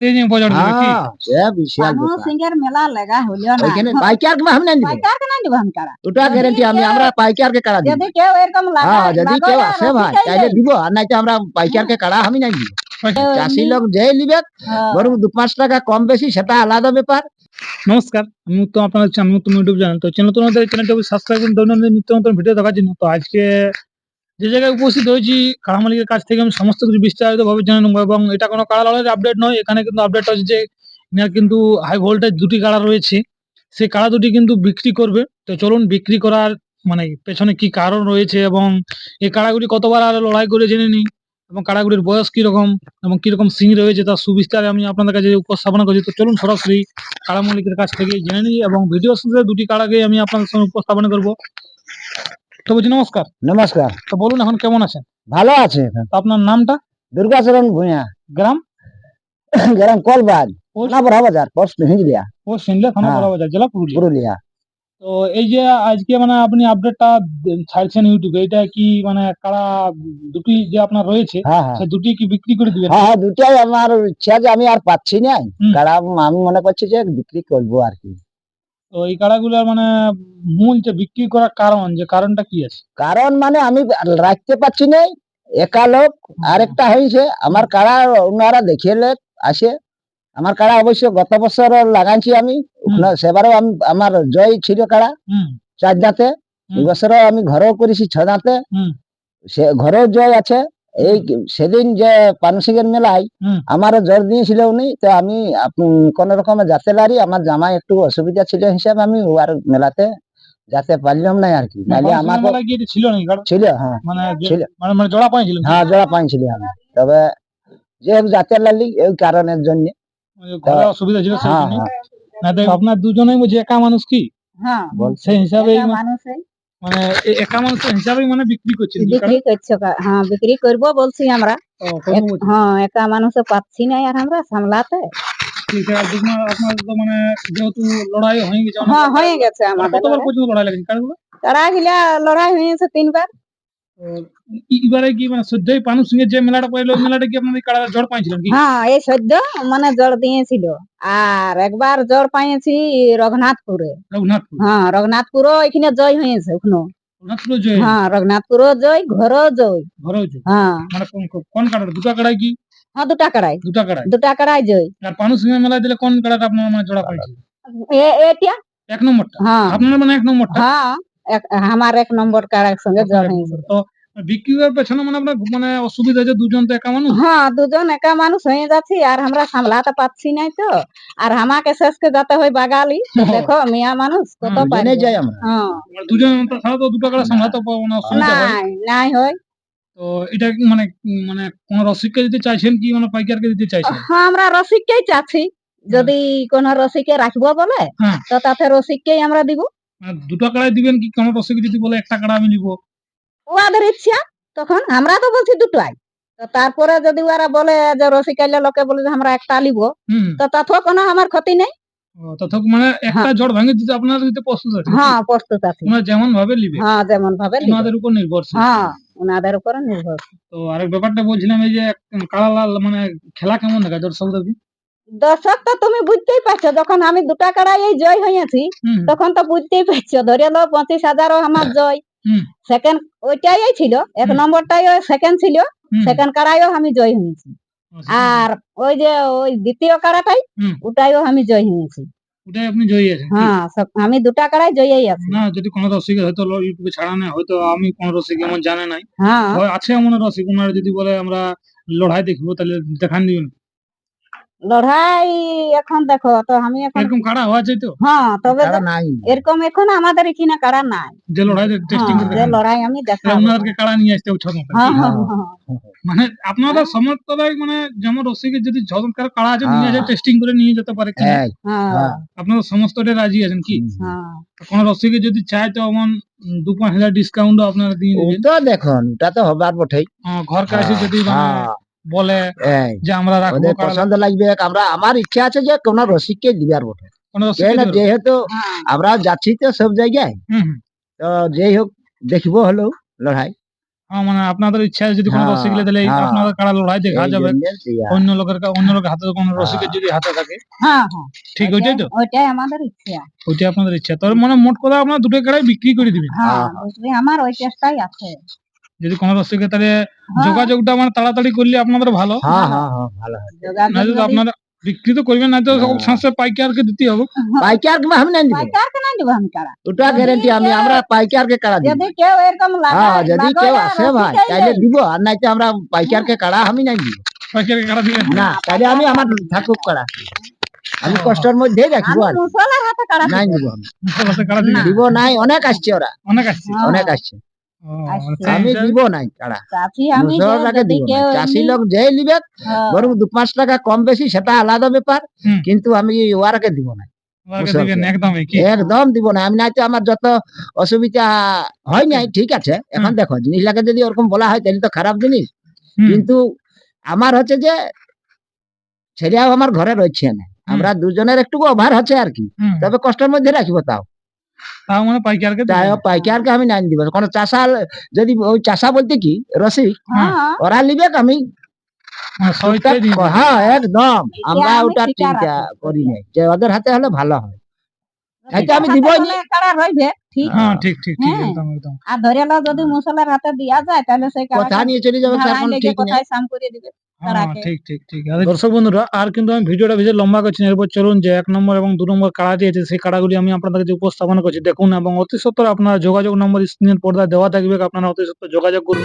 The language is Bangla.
এই বাজার দেবে কি হ্যাঁ বিশাল মানুষ ব্যাপার। মেলা লাগা হইল না। ওইখানে পাইকার কে আমি না পাইকার কে নাই দিব আমি কারা? ওটা গ্যারান্টি আমি আমরা পাইকার কে কাড়া দিব? যদি কেউ এরকম লাগা হ্যাঁ যদি কেউ আর আসে ভাই তাইলে দিব আর নাই তো আমরা পাইকার কে কাড়া আমি নাই দিব আচ্ছা, চাষি লোক যে নিবে হ্যাঁ, বরং দু পাঁচ টাকা কম বেশি সেটা আলাদা ব্যাপার। নমস্কার আমি উত্তম আপনার আমি উত্তম ইউটিউব চ্যানেল। তো চ্যানেল তো আমাদের চ্যানেলটা সাবস্ক্রাইব করুন দৈনন্দিন নিত্য নতুন ভিডিও দেখার জন্য। তো আজকে যে জায়গায় উপস্থিত হয়েছি, কাড়া মালিকের কাছ থেকে আমি সমস্ত কিছু বিস্তারিত ভাবে জেনে নেব এবং এটা কোনো কাড়া লড়াইয়ের আপডেট নয়। এখানে কিন্তু আপডেট হচ্ছে যে এনার কিন্তু হাই ভোল্টেজ দুটি কাড়া রয়েছে। সেই কাড়া দুটি কিন্তু বিক্রি করবে। তো চলুন বিক্রি করার মানে পেছনে কি কারণ রয়েছে এবং এই কাড়াগুলি কতবার আর লড়াই করে জেনে নিই এবং কাড়াগুলির বয়স কীরকম এবং কীরকম সিং রয়েছে তার সুবিস্তারে আমি আপনাদের কাছে উপস্থাপনা করছি। তো চলুন সরাসরি কাড়া মালিকের কাছ থেকে জেনে নিই এবং ভিডিও দুটি কাড়াকে আমি আপনাদের সঙ্গে উপস্থাপনা করব। তো বলছি নমস্কার। নমস্কার। তো বলুন এখন কেমন আছেন? ভালো আছে। এখন তো আপনার নামটা? দুর্গাচরণ ভূঁইয়া গ্রাম? গ্রাম কলবাজ পোস্ট না বড় বাজার পোস্ট হিজলিয়া ও সিনলা থানা হ্যাঁ। বড়বাজার জেলা পুরুলিয়া। পুরুলিয়া। তো এই যে আজকে মানে আপনি আপডেটটা ছাড়ছেন ইউটিউবে এটা কি মানে কাড়া দুটি যে আপনার রয়েছে হ্যাঁ হ্যাঁ। সে দুটি কি বিক্রি করে দিবেন? হ্যাঁ হ্যাঁ দুটাই আমার ইচ্ছা যে আমি আর পাচ্ছি না। হুম। কারণ আমি মনে করছি যে বিক্রি করব আর কি। তো এই কাড়াগুলোর মানে মূল যে বিক্রি করার কারণ যে কারণটা কি আছে? কারণ মানে আমি রাখতে পারছি না। একা লোক আরেকটা হয়েছে আমার কাড়া ওনারা দেখিয়ে আসে। আমার কাড়া অবশ্য গত বছর লাগাইছি আমি। সেবারও আমি আমার জয় ছিল কাড়া। চার দাঁতে। এবছরও আমি ঘরেও করেছি ছ দাঁতে। সে ঘরেও জয় আছে। এই সেদিন যে পানসিংহের মেলায় হুম। আমারও জ্বর দিয়েছিল উনি তো আমি কোন রকমে যেতে পারি আমার জামাই একটু অসুবিধা ছিল হিসাবে আমি আর মেলাতে যেতে পারলাম না আর কি। নাহলে মেলায় গিয়ে এটা ছিল ছিল হ্যাঁ। মানে যে- ছিল। মানে মানে জোড়া পাইছিলেন হ্যাঁ জোড়া পাইছিলি আমি তবে যে যেতে লালি এই কারণের জন্য। মানে অসুবিধা ছিল হ্যাঁ হ্যাঁ। দেখ আপনার দুজনেই বলছে একা মানুষ কি? হ্যাঁ। বল সেই হিসাবে মানুষে মানে এ- একা মানুষের হিসাবেই মানে বিক্রি করছেন? কি কারণ? বিক্রি করছ হ্যাঁ বিক্রি করব বলছি আমরা? হ্যাঁ একা মানুষে পাচ্ছি না আর আমরা সামলাতে। মানে যেহেতু লড়াই হয়ে গেছে হ্যাঁ হয়ে গেছে আমাদের কতবার পর্যন্ত লড়াই লাগছে কারগুলো তারা গিলা লড়াই হয়েছে তিনবার। এবারে কি মানে সদ্যই পানু সিং যে মেলাটা মেলাটা কি আপনাদের কারা জড় পাইছিলেন হ্যাঁ এই সদ্য মানে জল দিয়েছিল। আর একবার জ্বর পাইছি রঘুনাথপুরে। রঘুনাথপুর? হ্যাঁ রঘুনাথপুরও এখানে জয় হয়েছে ওখানে রঘুনাথপুর জয়? হ্যাঁ রঘুনাথপুরও জয় ঘরও জয়। ঘরে হ্যাঁ। মানে কোন দুটা কাড়াই কি? হ্যাঁ দুটা কড়াই। দুটা কাড়াই? দুটা কড়াই জয়। আর পানু সিং এর মেলায় দিলে কোন কাড়াটা আপনার মানে জোড়া পাইছে? এটা এক নম্বরটা? হ্যাঁ। আপনার মানে এক নম্বরটা? হ্যাঁ আমার এক নম্বর কাড়ার সঙ্গে জল হয়েছে। তো বিক্রি করার পেছনে মানে আপনার মানে অসুবিধা দুজন তো একা মানুষ? হ্যাঁ দুজন একা মানুষ হয়ে যাচ্ছি আর আমরা সামলাতে পারছি নাই তো। আর আমাকে শেষকে যেতে হয় বাগালি দেখো মিয়া মানুষ কত হুম, যাই আমরা। হ্যাঁ। দুজন ছাড়া তো দুটো কাড়া সামলাতে পারব না অসুবিধা হয়। নাই নাই হয়। তো এটা মানে মানে কোন রসিককে দিতে চাইছেন কি মানে পাইকারকে দিতে চাইছেন? হ্যাঁ আমরা রসিককেই চাচ্ছি। যদি কোন রসিকে রাখব বলে হ্যাঁ। তো তাতে রসিককেই আমরা দিব। মানে দুটো কাড়াই দিবেন কি কোন রসিক যদি বলে একটা কাড়া আমি নিব? ওদের ইচ্ছা তখন আমরা তো বলছি দুটাই। তো তারপরে যদি ওরা বলে যে রসিক আইলে লোকে বলে যে আমরা একটা লিব তো তাতেও কোনো আমার ক্ষতি নেই। ও, তথা মানে একটা জড় ভাঙে দিতে আপনারা দিতে প্রস্তুত আছে হ্যাঁ প্রস্তুত আছি। ওনারা যেমন ভাবে নিবে হ্যাঁ যেমন ভাবে লিব। ওনাদের উপর নির্ভরশীল। হ্যাঁ ওনাদের উপরে নির্ভর তো আরেক ব্যাপারটা বলছিলাম এই যে কাড়া লাল মানে খেলা কেমন দেখা দর্শকদের দর্শক তো তুমি বুঝতেই পারছ যখন আমি দুটা কাড়াই এই জয় হয়েছি তখন তো বুঝতেই পারছ ধরে লো পঁচিশ হাজারও আমার জয়। হুম। সেকেন্ড ওইটাই ছিল এক নম্বরটাই সেকেন্ড ছিল সেকেন্ড কাড়াইও আমি জয় হয়েছি। আচ্ছা, আর ওই যে ওই দ্বিতীয় কাড়াটাই হুম। ওটাইও আমি জয় হয়েছি। ওটাই আপনি জয়ী আছেন হ্যাঁ আমি দুটা জয়ই আছি। না যদি কোনো হয়তো ইউটিউবে ছাড়া নেই হয়তো আমি কোন রসিক এমন জানে নাই। হ্যাঁ। আছে এমন রসিক ওনারা যদি বলে আমরা লড়াই দেখব তাহলে দেখান দিবেন লড়াই এখন দেখো তো আমি এখন এরকম কাড়া হওয়া চাই তো? হ্যাঁ তবে নাই? এরকম এখন আমাদের এখানে কাড়া নাই? যে লড়াই টেস্টিং হ্যাঁ, যে লড়াই আমি দেখাবো। ওনাদেরকে কাড়া নিয়ে আসতে হবে হ্যাঁ কি? হ্যাঁ। মানে আপনাদের সমর্থরাই মানে যেমন রসিকের যদি ছজন কারও কাড়া আছে নিয়ে। আসে টেস্টিং করে নিয়ে যেতে পারে। এই, হ্যাঁ। আপনারা সমস্তটাই রাজি আছেন কি? হ্যাঁ। কোন রসিকে যদি চায় তো এমন দু পাঁচ হাজার ডিসকাউন্ট আপনারা দিয়ে তো দেখুন এটা তো হবার বটেই ঘর কাছে যদি মানে হ্যাঁ, বলে যে আমরা রাখব পছন্দ লাগবে আমরা আমার ইচ্ছা আছে যে কোন রসিককে দিবার বটে? যেহেতু হ্যাঁ আমরা যাচ্ছি তো সব জায়গায়। তো যেই হোক দেখব হলো লড়াই হ্যাঁ, মানে আপনাদের ইচ্ছা যদি কোনো হ্যাঁ, রসিক গেলে তাহলে হ্যাঁ। আপনাদের কাড়া লড়াই দেখা যাবে অন্য লোকের কা- অন্য লোকের হাতে কোনো রসিকের হ্যাঁ। যদি হাতে থাকে হ্যাঁ হ্যাঁ ঠিক ওইটাই তো ওইটাই আমাদের ইচ্ছা ওইটাই আপনাদের ইচ্ছা তবে মানে মোট কথা আপনার দুটো কাড়াই বিক্রি করে দিবেন হ্যাঁ হ্যাঁ। আমার ওই চেষ্টাই আছে যদি কোনো রসিকে তাহলে হ্যাঁ, যোগাযোগটা মানে তাড়াতাড়ি করলে আপনাদের ভালো। হ্যাঁ হ্যাঁ হ্যাঁ ভালো। যোগাযোগ না যদি যদি- আপনারা বিক্রি তো করবেন না তো। সংস্থা পাইকারকে দিতে হবে। পাইকার কে আমি নাই দিব পাইকারকে নাই দেবো আমি কারা? ওটা গ্যারেন্টি আমি আমরা পাইকার কে কাড়া দিব? যদি কেউ এরকম হ্যাঁ যদি কেউ আসে ভাই দেয়। দিব আর নাই তো আমরা পাইকার কে কাড়া আমি নাই দিব পাইকারকে কাড়া দিবেন না তাহলে আমি আমার থাকুক কাড়া আমি। কষ্টের মধ্যে কারা নাই দিব। আমি। দিব? নাই অনেক আসছে ওরা। অনেক আসছে। অনেক আসছে। আমি দিব নাই কাড়া। দিব চাষি লোক যে নিবে হ্যাঁ, বরং দু পাঁচ টাকা কম বেশি সেটা আলাদা ব্যাপার। কিন্তু আমি ওয়ারকে দিব না ওদেরকে মুসলকে। দিবেন একদমই কি? একদম দিব না আমি নাই তো আমার যত অসুবিধা হয় নাই ঠিক আছে। এখন দেখো জিনিসটাকে যদি ওরকম বলা হয় তাহলে তো খারাপ জিনিস। কিন্তু আমার হচ্ছে যে ছেলেও আমার ঘরে রয়েছে না আমরা দুজনের একটু অভার হচ্ছে আর কি। তবে কষ্টের মধ্যে রাখিব তাও। তাও মানে পাইকারকে পাইকারকে আমি নাই দিব কোন চাষা যদি ওই চাষা বলতে কি? রসিক? হ্যাঁ, ওরা নিবে আমি? দিবেন। হ্যাঁ একদম। আমরা ওটা চিন্তা করি নাই। যে ওদের হাতে হলে ভালো হয়। আমি রইবে? ঠিক। হ্যাঁ ঠিক ঠিক ঠিক হ্যাঁ। একদম একদম। আর ধরে নাও যদি মুসলার হাতে দিয়া যায় তাহলে সেই কথা নিয়ে চলে যাবে? কোথায় সাম করে দিবে? হ্যাঁ। ঠিক ঠিক ঠিক। দর্শক বন্ধুরা আর কিন্তু আমি ভিডিওটা বেশি লম্বা করছি না এরপর চলুন যে এক নম্বর এবং দু নম্বর কাড়া দিয়েছে সেই কাড়াগুলি আমি আপনাদের কাছে উপস্থাপন করছি। দেখুন এবং অতি সত্তর আপনারা যোগাযোগ নম্বর স্ক্রিনের পর্দায় দেওয়া থাকবে আপনারা অতি সত্তর যোগাযোগ করুন।